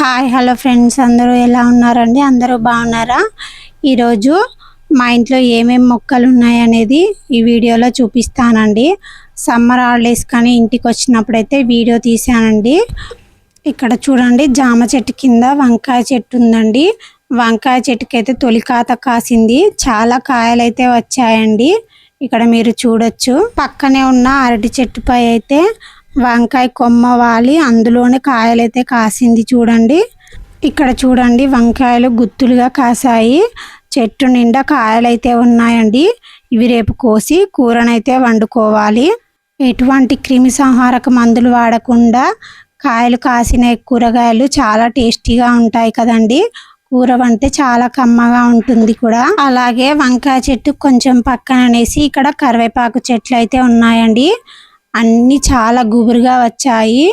Hi hello friends. అందరూ ఎలా ఉన్నారండి? అందరూ బాగున్నారా? ఈరోజు మా ఇంట్లో ఏమేమి మొక్కలు ఉన్నాయనేది ఈ వీడియోలో చూపిస్తానండి. సమ్మర్ హాలిడేస్ కానీ ఇంటికి వచ్చినప్పుడైతే వీడియో తీసానండి ఇక్కడ చూడండి జామ చెట్టు కింద వంకాయ చెట్టు ఉందండి. వంకాయ చెట్టుకి అయితే తొలి కాత కాసింది. చాలా కాయలైతే వచ్చాయండి. ఇక్కడ మీరు చూడొచ్చు. పక్కనే ఉన్న అరటి చెట్టుపై అయితే వంకాయ కొమ్మ వాలి. అందులోనే కాయలైతే కాసింది చూడండి. ఇక్కడ చూడండి వంకాయలు గుత్తులుగా కాసాయి. చెట్టు నిండా కాయలైతే ఉన్నాయండి. ఇవి రేపు కోసి కూరనైతే వండుకోవాలి. ఎటువంటి క్రిమి సంహారక మందులు వాడకుండా కాయలు కాసిన కూరగాయలు చాలా టేస్టీగా ఉంటాయి కదండి. కూర వంటే చాలా కమ్మగా ఉంటుంది కూడా. అలాగే వంకాయ చెట్టు కొంచెం పక్కన అనేసి ఇక్కడ కరివేపాకు చెట్లు అయితే ఉన్నాయండి. అన్నీ చాలా గుబురుగా వచ్చాయి.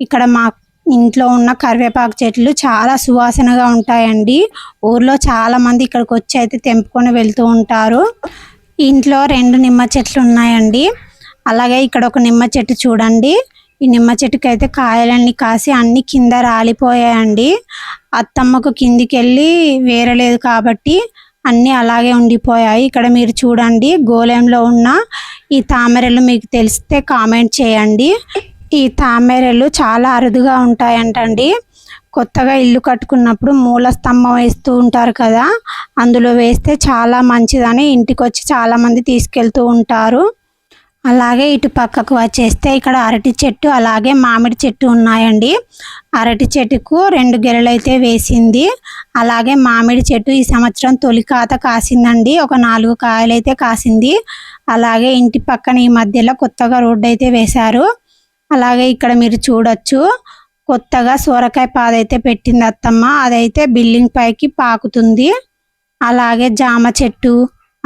ఇక్కడ మా ఇంట్లో ఉన్న కరివేపాకు చెట్లు చాలా సువాసనగా ఉంటాయండి. ఊర్లో చాలామంది ఇక్కడికి వచ్చి అయితే తెంపుకొని వెళ్తూ ఉంటారు. ఇంట్లో రెండు నిమ్మ చెట్లు ఉన్నాయండి. అలాగే ఇక్కడ ఒక నిమ్మ చెట్టు చూడండి. ఈ నిమ్మ చెట్టుకి అయితే కాయలన్నీ కాసి అన్ని కింద రాలిపోయాయండి. అత్తమ్మకు కిందికి వెళ్ళి వేరలేదు కాబట్టి అన్నీ అలాగే ఉండిపోయాయి. ఇక్కడ మీరు చూడండి గోళంలో ఉన్న ఈ తామరలు మీకు తెలిస్తే కామెంట్ చేయండి. ఈ తామరలు చాలా అరుదుగా ఉంటాయంటండి. కొత్తగా ఇల్లు కట్టుకున్నప్పుడు మూల స్తంభం వేస్తూ ఉంటారు కదా అందులో వేస్తే చాలా మంచిదని ఇంటికి వచ్చి చాలామంది తీసుకెళ్తూ ఉంటారు. అలాగే ఇటు పక్కకు వచ్చేస్తే ఇక్కడ అరటి చెట్టు అలాగే మామిడి చెట్టు ఉన్నాయండి. అరటి చెట్టుకు రెండు గెలలు అయితే వేసింది. అలాగే మామిడి చెట్టు ఈ సంవత్సరం తొలి కాత కాసిందండి. ఒక నాలుగు కాయలైతే కాసింది. అలాగే ఇంటి పక్కన ఈ మధ్యలో కొత్తగా రోడ్డు అయితే వేశారు. అలాగే ఇక్కడ మీరు చూడొచ్చు కొత్తగా సోరకాయ పాదైతే పెట్టింది అత్తమ్మ. అదైతే బిల్డింగ్ పైకి పాకుతుంది. అలాగే జామ చెట్టు.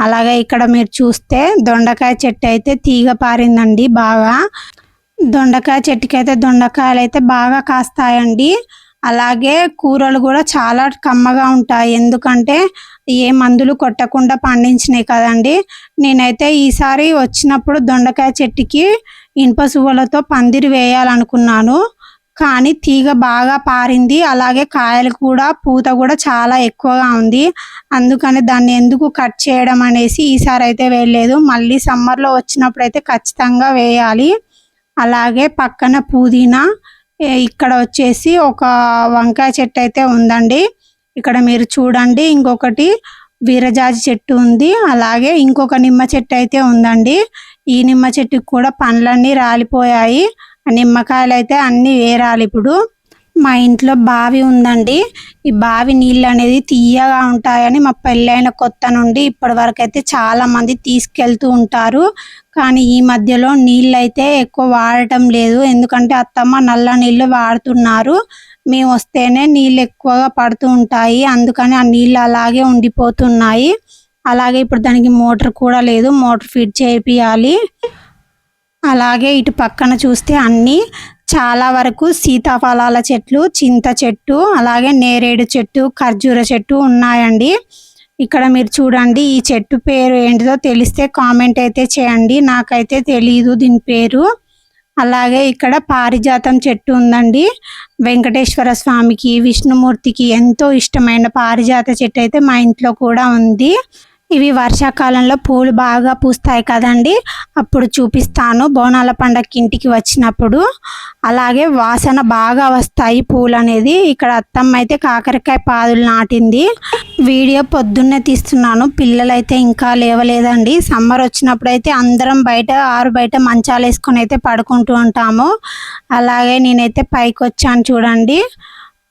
అలాగే ఇక్కడ మీరు చూస్తే దొండకాయ చెట్టు అయితే తీగ పారిందండి బాగా. దొండకాయ చెట్టుకి అయితే దొండకాయలు అయితే బాగా కాస్తాయండి. అలాగే కూరలు కూడా చాలా కమ్మగా ఉంటాయి. ఎందుకంటే ఏ మందులు కొట్టకుండా పండించినాయి కదండి. నేనైతే ఈసారి వచ్చినప్పుడు దొండకాయ చెట్టుకి ఇనుప సువ్వలతో పందిరి వేయాలనుకున్నాను. కానీ తీగ బాగా పారింది. అలాగే కాయలు కూడా పూత కూడా చాలా ఎక్కువగా ఉంది. అందుకని దాన్ని ఎందుకు కట్ చేయడం అనేసి ఈసారి అయితే వేయలేదు. మళ్ళీ సమ్మర్లో వచ్చినప్పుడు అయితే ఖచ్చితంగా వేయాలి. అలాగే పక్కన పుదీనా ఇక్కడ వచ్చేసి ఒక వంకాయ చెట్టు అయితే ఉందండి. ఇక్కడ మీరు చూడండి ఇంకొకటి వీరజాజి చెట్టు ఉంది. అలాగే ఇంకొక నిమ్మ చెట్టు అయితే ఉందండి. ఈ నిమ్మ చెట్టుకి కూడా పండ్లన్నీ రాలిపోయాయి. ఆ నిమ్మకాయలు అయితే అన్నీ వేరాలి ఇప్పుడు. మా ఇంట్లో బావి ఉందండి. ఈ బావి నీళ్ళు అనేది తీయగా ఉంటాయని మా పెళ్ళైన కొత్త నుండి ఇప్పటి వరకు అయితే చాలామంది తీసుకెళ్తూ ఉంటారు. కానీ ఈ మధ్యలో నీళ్ళు అయితే ఎక్కువ వాడటం లేదు. ఎందుకంటే అత్తమ్మ నల్ల నీళ్ళు వాడుతున్నారు. మేము వస్తేనే నీళ్ళు ఎక్కువగా పడుతూ ఉంటాయి. అందుకని ఆ నీళ్ళు అలాగే ఉండిపోతున్నాయి. అలాగే ఇప్పుడు దానికి మోటార్ కూడా లేదు. మోటార్ ఫిట్ చేపియాలి. అలాగే ఇటు పక్కన చూస్తే అన్నీ చాలా వరకు సీతాఫలాల చెట్లు చింత చెట్టు అలాగే నేరేడు చెట్టు ఖర్జూర చెట్టు ఉన్నాయండి. ఇక్కడ మీరు చూడండి ఈ చెట్టు పేరు ఏంటిదో తెలిస్తే కామెంట్ అయితే చేయండి. నాకైతే తెలియదు దీని పేరు. అలాగే ఇక్కడ పారిజాతం చెట్టు ఉందండి. వెంకటేశ్వర స్వామికి విష్ణుమూర్తికి ఎంతో ఇష్టమైన పారిజాత చెట్టు అయితే మా ఇంట్లో కూడా ఉంది. ఇవి వర్షాకాలంలో పూలు బాగా పూస్తాయి కదండి. అప్పుడు చూపిస్తాను. బోనాల పండగకి ఇంటికి వచ్చినప్పుడు అలాగే వాసన బాగా వస్తాయి పూలు అనేది ఇక్కడ అత్తమ్మ అయితే కాకరకాయ పాదులు నాటింది. వీడియో పొద్దున్నే తీస్తున్నాను. పిల్లలైతే ఇంకా లేవలేదండి. సమ్మర్ వచ్చినప్పుడు అయితే అందరం బయట ఆరు బయట మంచాలు వేసుకొని అయితే పడుకుంటూ ఉంటాము. అలాగే నేనైతే పైకి వచ్చాను చూడండి.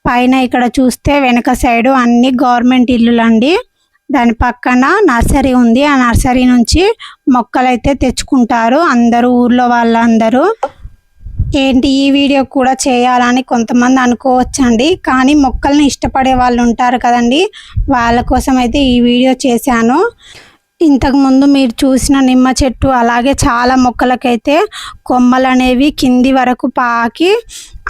పైన ఇక్కడ చూస్తే వెనక సైడు అన్ని గవర్నమెంట్ ఇల్లులండి. దాని పక్కన నర్సరీ ఉంది. ఆ నర్సరీ నుంచి మొక్కలు అయితే తెచ్చుకుంటారు అందరూ ఊర్లో వాళ్ళందరూ. ఏంటి ఈ వీడియో కూడా చేయాలని కొంతమంది అనుకోవచ్చండి. కానీ మొక్కల్ని ఇష్టపడే వాళ్ళు ఉంటారు కదండి. వాళ్ళ కోసం అయితే ఈ వీడియో చేశాను. ఇంతకుముందు మీరు చూసిన నిమ్మ చెట్టు అలాగే చాలా మొక్కలకైతే కొమ్మలు అనేవి కింది వరకు పాకి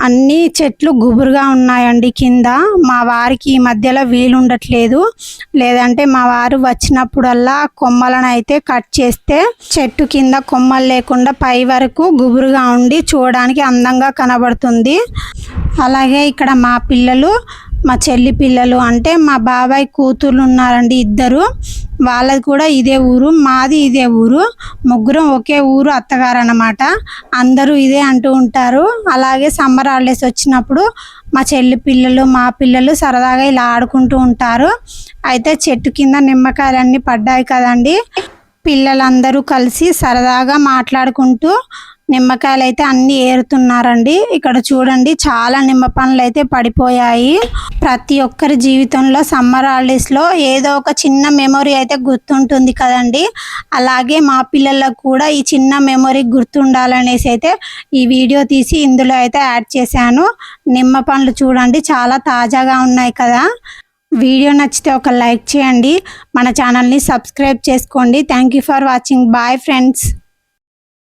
అన్ని చెట్లు గుబురుగా ఉన్నాయండి కింద. మా వారికి ఈ మధ్యలో వీలుండట్లేదు. లేదంటే మా వారు వచ్చినప్పుడల్లా కొమ్మలను అయితే కట్ చేస్తే చెట్టు కింద కొమ్మలు లేకుండా పై వరకు గుబురుగా ఉండి చూడడానికి అందంగా కనబడుతుంది. అలాగే ఇక్కడ మా పిల్లలు మా చెల్లి పిల్లలు అంటే మా బాబాయ్ కూతుర్లు ఉన్నారండి ఇద్దరు. వాళ్ళది కూడా ఇదే ఊరు మాది ఇదే ఊరు. ముగ్గురం ఒకే ఊరు అత్తగారు అన్నమాట అందరూ ఇదే అంటూ ఉంటారు. అలాగే సమ్మర్ హాలిడేస్ వచ్చినప్పుడు మా చెల్లి పిల్లలు మా పిల్లలు సరదాగా ఇలా ఆడుకుంటూ ఉంటారు. అయితే చెట్టు కింద నిమ్మకాయలన్నీ పడ్డాయి కదండి. పిల్లలందరూ కలిసి సరదాగా మాట్లాడుకుంటూ నిమ్మకాయలు అయితే అన్ని ఏరుతున్నారండి. ఇక్కడ చూడండి చాలా నిమ్మ పండ్లు అయితే పడిపోయాయి. ప్రతి ఒక్కరి జీవితంలో సమ్మర్ హాలిడేస్లో ఏదో ఒక చిన్న మెమొరీ అయితే గుర్తుంటుంది కదండి. అలాగే మా పిల్లలకు కూడా ఈ చిన్న మెమొరీ గుర్తుండాలనేసి అయితే ఈ వీడియో తీసి ఇందులో అయితే యాడ్ చేశాను. నిమ్మ పండ్లు చూడండి చాలా తాజాగా ఉన్నాయి కదా. వీడియో నచ్చితే ఒక లైక్ చేయండి. మన ఛానల్ని సబ్స్క్రైబ్ చేసుకోండి. Thank you for watching. Bye friends.